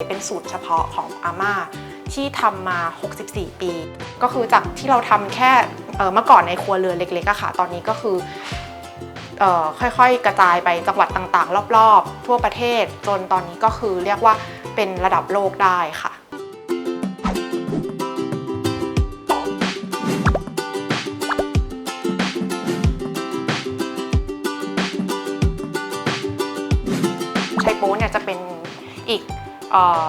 เป็นสูตรเฉพาะของอาม่าที่ทำมา 64 ปี ก็คือจากที่เราทำแค่เมื่อก่อนในครัวเรือนเล็กๆอะค่ะ ตอนนี้ก็คือค่อยๆ กระจายไปจังหวัดต่างๆ รอบๆ ทั่วประเทศ จนตอนนี้ก็คือเรียกว่าเป็นระดับโลกได้ค่ะชัยโป๊เนี่ยจะเป็นอีก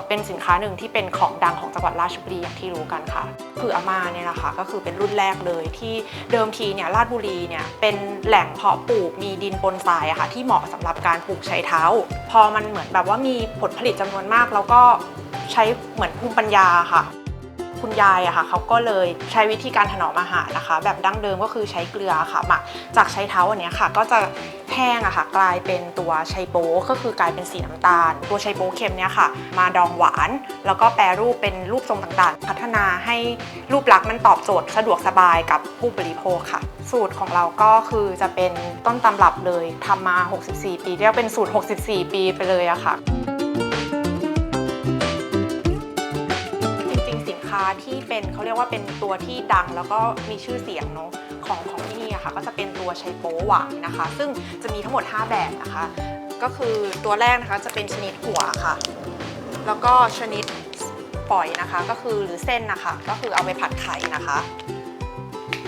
เป็นสินค้าหนึ่งที่เป็นของดังของจังหวัดราชบุรีอย่างที่รู้กันค่ะ คืออามาเนี่ยนะคะก็คือเป็นรุ่นแรกเลยที่เดิมทีเนี่ยราชบุรีเนี่ยเป็นแหล่งเพาะปลูกมีดินปนทรายอะค่ะที่เหมาะสำหรับการปลูกไชเท้า พอมันเหมือนแบบว่ามีผลผลิตจำนวนมาก แล้วก็ใช้เหมือนภูมิปัญญาค่ะ คุณยายอะค่ะเขาก็เลยใช้วิธีการถนอมอาหารนะคะ แบบดั้งเดิมก็คือใช้เกลือค่ะหมักจากใช้เท้าอันนี้ค่ะ ก็จะแห้งอะค่ะ กลายเป็นตัวไชโป๊ก็คือกลายเป็นสีน้ำตาล ตัวไชโป๊เค็มเนี่ยค่ะ มาดองหวาน แล้วก็แปรรูปเป็นรูปทรงต่างๆ พัฒนาให้รูปลักษณ์มันตอบโจทย์สะดวกสบายกับผู้บริโภคค่ะ สูตรของเราก็คือจะเป็นต้นตำรับเลยทำมา 64 ปีเรียกเป็นสูตร 64 ปีไปเลยอะค่ะาที่เป็นเขาเรียกว่าเป็นตัวที่ดังแล้วก็มีชื่อเสียงเนาะของของที่นี่อะค่ะก็จะเป็นตัวไชโป๊หวานนะคะ ซึ่งจะมีทั้งหมด 5 แบบนะคะ ก็คือตัวแรกนะคะจะเป็นชนิดหัวค่ะ แล้วก็ชนิดปล่อยนะคะก็คือหรือเส้นนะคะก็คือเอาไปผัดไข่นะคะ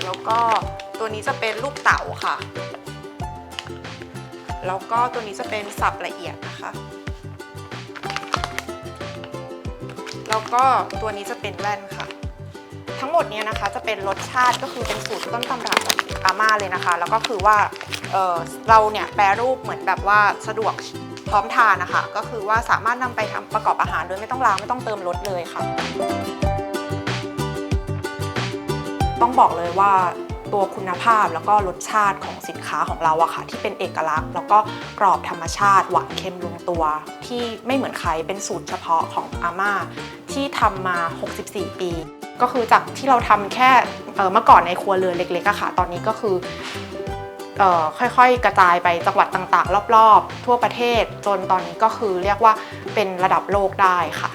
แล้วก็ตัวนี้จะเป็นลูกเต๋าค่ะ แล้วก็ตัวนี้จะเป็นสับละเอียดนะคะ แล้วก็ตัวนี้จะเป็นแว่นค่ะ ทั้งหมดเนี้นะคะจะเป็นรสชาติก็คือเป็นสูตรต้นตำรับจากอาม่าเลยนะคะ แล้วก็คือว่าเเราเนี่ยแปรรูปเหมือนแบบว่าสะดวกพร้อมทานนะคะ ก็คือว่าสามารถนำไปทำประกอบอาหารโดยไม่ต้องล้างไม่ต้องเติมรสเลยค่ะ ต้องบอกเลยว่าตัวคุณภาพแล้วก็รสชาติของสินค้าของเราอะค่ะ ที่เป็นเอกลักษณ์ แล้วก็กรอบธรรมชาติ หวานเค็มลงตัว ที่ไม่เหมือนใครเป็นสูตรเฉพาะของอาม่า ที่ทำมา 64 ปี ก็คือจากที่เราทำแค่เมื่อก่อนในครัวเรือนเล็กๆอะค่ะ ตอนนี้ก็คือค่อยๆ กระจายไปจังหวัดต่างๆ รอบๆ ทั่วประเทศ จนตอนนี้ก็คือเรียกว่าเป็นระดับโลกได้ค่ะ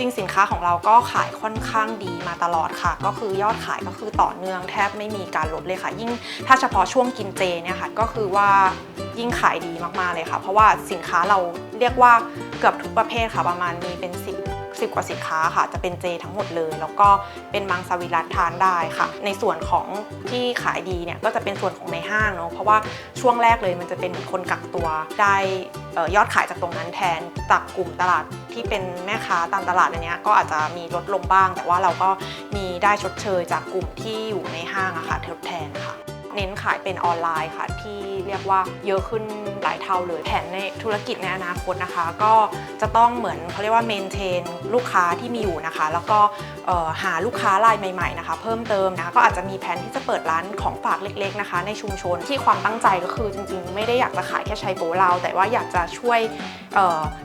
ริง ๆ สินค้าของเราก็ขายค่อนข้างดีมาตลอดค่ะ ก็คือยอดขายก็คือต่อเนื่องแทบไม่มีการลดเลยค่ะ ยิ่งถ้าเฉพาะช่วงกินเจเนี่ยค่ะก็คือว่ายิ่งขายดีมากๆเลยค่ะ เพราะว่าสินค้าเราเรียกว่าเกือบทุกประเภทค่ะประมาณมีเป็น 10 10 กว่าสินค้าค่ะ จะเป็นเจทั้งหมดเลย แล้วก็เป็นมังสวิรัตทานได้ค่ะ ในส่วนของที่ขายดีเนี่ยก็จะเป็นส่วนของในห้างเนาะเพราะว่าช่วงแรกเลยมันจะเป็นคนกักตัวได้ออยอดขายจากตรงนั้นแทนจากกลุ่มตลาด ที่เป็นแม่ค้าตามตลาดอันเนี้ยก็อาจจะมีลดลงบ้าง แต่ว่าเราก็มีได้ชดเชยจากกลุ่มที่อยู่ในห้างอะค่ะทดแทนค่ะ เน้นขายเป็นออนไลน์ค่ะ ที่เรียกว่าเยอะขึ้นหลายเท่าเลยแผนในธุรกิจในอนาคตนะคะ ก็จะต้องเหมือนเขาเรียกว่าเมนเทนลูกค้าที่มีอยู่นะคะ แล้วก็หาลูกค้ารายใหม่ๆนะคะ เพิ่มเติมนะคะก็อาจจะมีแผนที่จะเปิดร้านของฝากเล็ก ๆนะคะ ในชุมชนที่ความตั้งใจก็คือจริงๆ ไม่ได้อยากจะขายแค่ชัยโปเรา แต่ว่าอยากจะช่วย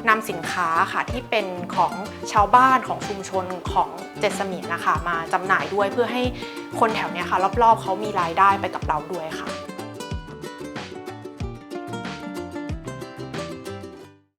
นำสินค้าค่ะที่เป็นของชาวบ้านของชุมชนของเจ็ดเมียนนะคะมาจำหน่ายด้วยเพื่อให้คนแถวเนี้ยค่ะ รอบๆเขามีรายได้ไปกับเราด้วยค่ะ